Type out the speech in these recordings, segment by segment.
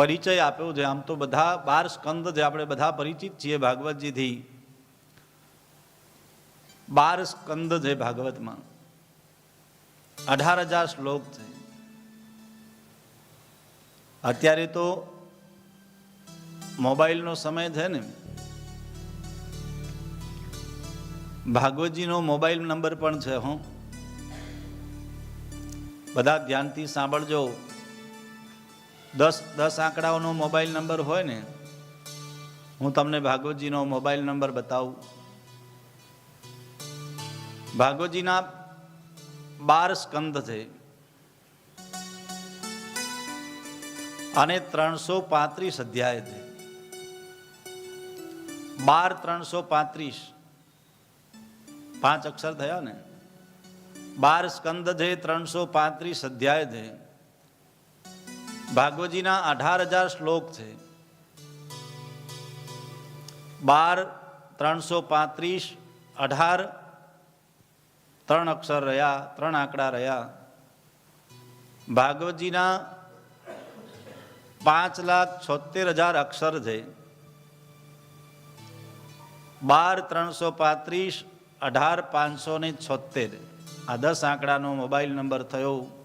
પરિચય આપ્યો છે. આમ તો બધા બાર સ્કંદ જે આપણે બધા પરિચિત છીએ ભાગવતજીથી. બાર સ્કંદ છે ભાગવતમાં. અઢાર હજાર શ્લોક છે. અત્યારે તો મોબાઈલનો સમય છે ને. ભાગવતજીનો મોબાઈલ નંબર પણ છે, હું. બધા ધ્યાનથી સાંભળજો. દસ દસ આંકડાઓનો મોબાઈલ નંબર હોય ને, હું તમને ભાગવતજીનો મોબાઈલ નંબર બતાવું. ભાગવતજીના બાર સ્કંદ છે. અને ત્રણસો પાંત્રીસ અધ્યાય છે. બાર, ત્રણસો પાંત્રીસ. પાંચ અક્ષર થયા ને. બાર સ્કંદ છે, ત્રણસો પાંત્રીસ અધ્યાય છે. ભાગવતજીના અઢાર હજાર શ્લોક છે. બાર, ત્રણસો પાંત્રીસ, અઢાર, ત્રણ અક્ષર રહ્યા, ત્રણ આંકડા રહ્યા. ભાગવતજીના પાંચ લાખ છોતેર હજાર અક્ષર છે. બાર, ત્રણસો પાંત્રીસ, અઢાર, પાંચસો ને છોતેર આ દસ આંકડાનો મોબાઈલ નંબર થયો.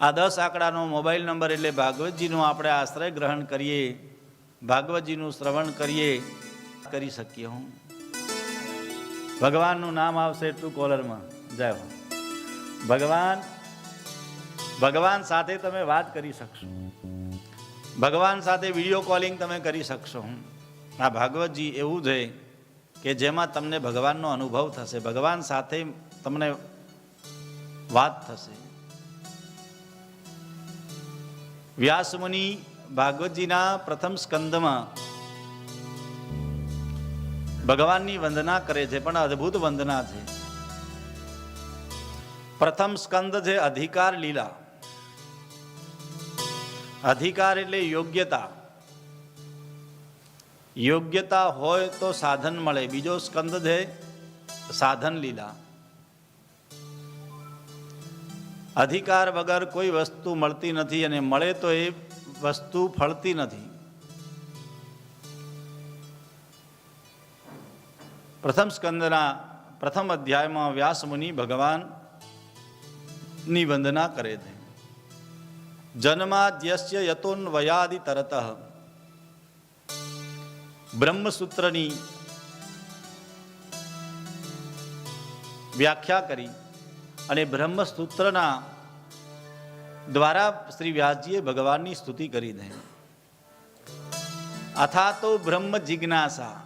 આ દસ આંકડાનો મોબાઈલ નંબર એટલે ભાગવતજીનો આપણે આશ્રય ગ્રહણ કરીએ, ભાગવતજીનું શ્રવણ કરીએ, કરી શકીએ હું. ભગવાનનું નામ આવશે ટુ કોલરમાં. જય હો. ભગવાન ભગવાન સાથે તમે વાત કરી શકશો. ભગવાન સાથે વીડિયો કોલિંગ તમે કરી શકશો આ ભાગવતજી એવું છે કે જેમાં તમને ભગવાનનો અનુભવ થશે. ભગવાન સાથે તમને વાત થશે. વ્યાસમુનિ ભાગવતજીના પ્રથમ સ્કંદમાં ભગવાનની વંદના કરે છે પણ અદ્ભુત વંદના છે પ્રથમ સ્કંદ છે અધિકાર લીલા અધિકાર એટલે યોગ્યતા યોગ્યતા હોય તો સાધન મળે બીજો સ્કંદ છે સાધન લીલા અધિકાર વગર કોઈ વસ્તુ મળતી નથી અને મળે તો એ વસ્તુ ફળતી નથી. પ્રથમ સ્કંદના પ્રથમ અધ્યાયમાં વ્યાસ મુનિ ભગવાનની વંદના કરે છે. જન્માદ્યસ્ય યતોન્વયાદિ તરત. બ્રહ્મસૂત્રની વ્યાખ્યા કરી. અને બ્રહ્મસૂત્રના દ્વારા શ્રી વ્યાસજીએ ભગવાનની સ્તુતિ કરી દે. અથા તો બ્રહ્મ જિજ્ઞાસા.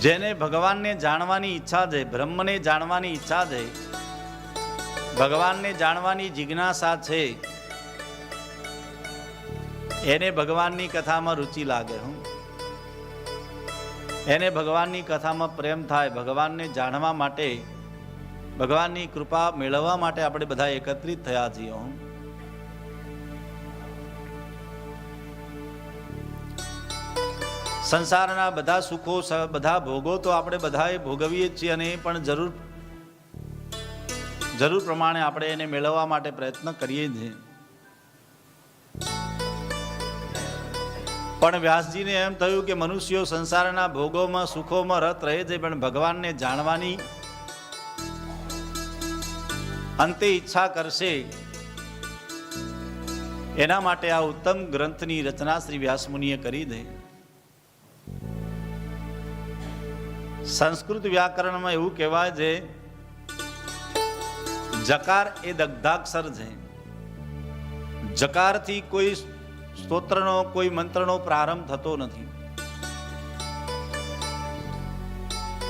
જેને ભગવાનને જાણવાની ઈચ્છા છે બ્રહ્મને જાણવાની ઈચ્છા છે ભગવાનને જાણવાની જિજ્ઞાસા છે. એને ભગવાનની કથામાં રુચિ લાગે, હું. એને ભગવાનની કથામાં પ્રેમ થાય, ભગવાનને જાણવા માટે, ભગવાનની કૃપા મેળવવા માટે આપણે બધા એકત્રિત થયા છીએ સંસારના બધા સુખો બધા ભોગો તો આપણે બધાએ ભોગવીએ છીએ અને પણ જરૂર જરૂર પ્રમાણે આપણે એને મેળવવા માટે પ્રયત્ન કરીએ છીએ. પણ વ્યાસજીને એમ થયું કે મનુષ્યો સંસારના ભોગોમાં, સુખોમાં રત રહે છે, પણ ભગવાનને જાણવાની અંતે ઈચ્છા કરશે. એના માટે આ ઉત્તમ ગ્રંથની રચના શ્રી વ્યાસમુનિએ કરી દે. સંસ્કૃત વ્યાકરણમાં એવું કહેવાય છે, જકાર એ દગ્ધાક્ષર છે. જકારથી કોઈ સ્તોત્રનો કોઈ મંત્રનો પ્રારંભ થતો નથી.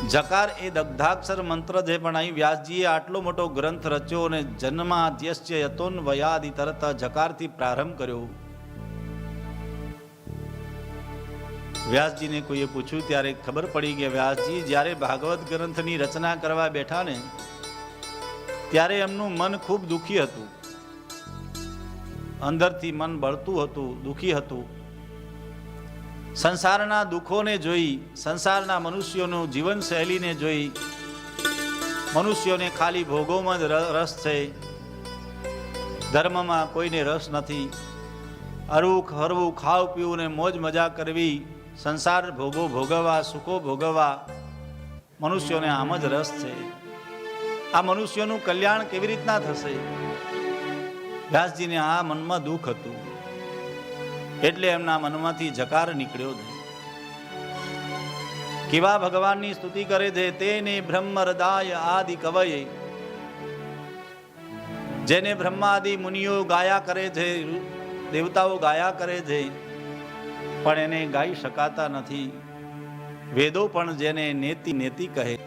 જકાર એ દગ્ધાક્ષર મંત્ર જે પણ અહીં વ્યાસજીએ આટલો મોટો ગ્રંથ રચ્યો અને જન્માદ્યશ્ય યતોન વયાદિ તરત જકારથી પ્રારંભ કર્યો. વ્યાસજીને કોઈએ પૂછ્યું, ત્યારે ખબર પડી કે વ્યાસજી જ્યારે ભાગવત ગ્રંથની રચના કરવા બેઠા ને ત્યારે એમનું મન ખૂબ દુઃખી હતું. અંદરથી મન બળતું હતું, દુઃખી હતું. સંસારના દુઃખોને જોઈ, સંસારના મનુષ્યોનું જીવનશૈલીને જોઈ, મનુષ્યોને ખાલી ભોગોમાં જ રસ છે. ધર્મમાં કોઈને રસ નથી. હરવું હરવું, ખાવ પીવું ને મોજ મજા કરવી, સંસાર ભોગો ભોગવવા, સુખો ભોગવવા, મનુષ્યોને આમ જ રસ છે. આ મનુષ્યનું કલ્યાણ કેવી રીતના થશે? વ્યાસજીને આ મનમાં દુઃખ હતું. એટલે એમના મનમાંથી જકાર નીકળ્યો છે કેવા ભગવાનની સ્તુતિ કરે છે તેને બ્રહ્મ હૃદય આદિ કવયે. જેને બ્રહ્માદિ મુનિઓ ગાયા કરે છે, દેવતાઓ ગાયા કરે છે, પણ એને ગાઈ શકાતા નથી. વેદો પણ જેને નેતિ નેતિ કહે.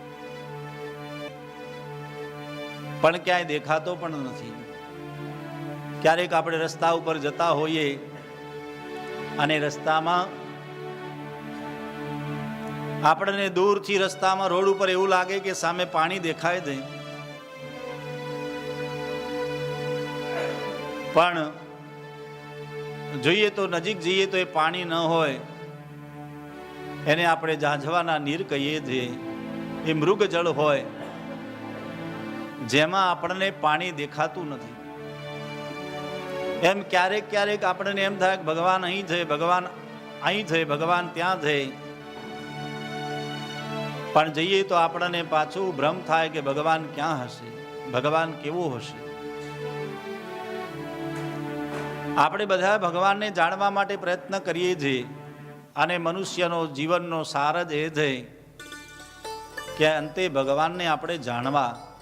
પણ ક્યાંય દેખાતો પણ નથી. ક્યારેક આપણે રસ્તા ઉપર જતા હોઈએ અને રસ્તામાં આપણને દૂરથી રસ્તામાં રોડ ઉપર એવું લાગે કે સામે પાણી દેખાય દે પણ જોઈએ તો નજીક જઈએ તો એ પાણી ન હોય. એને આપણે ઝાંઝવાના નીર કહીએ છીએ એ મૃગ જળ હોય, જેમાં આપણને પાણી દેખાતું નથી. એમ ક્યારેક ક્યારેક આપણને એમ થાય કે ભગવાન અહીં છે, ભગવાન અહીં છે, ભગવાન ત્યાં છે. પણ જઈએ તો આપણને પાછું ભ્રમ થાય કે ભગવાન ક્યાં હશે? ભગવાન કેવું હશે? આપણે બધા ભગવાનને જાણવા માટે પ્રયત્ન કરીએ છીએ અને મનુષ્યનો જીવનનો સાર જ એ છે કે અંતે ભગવાનને આપણે જાણવા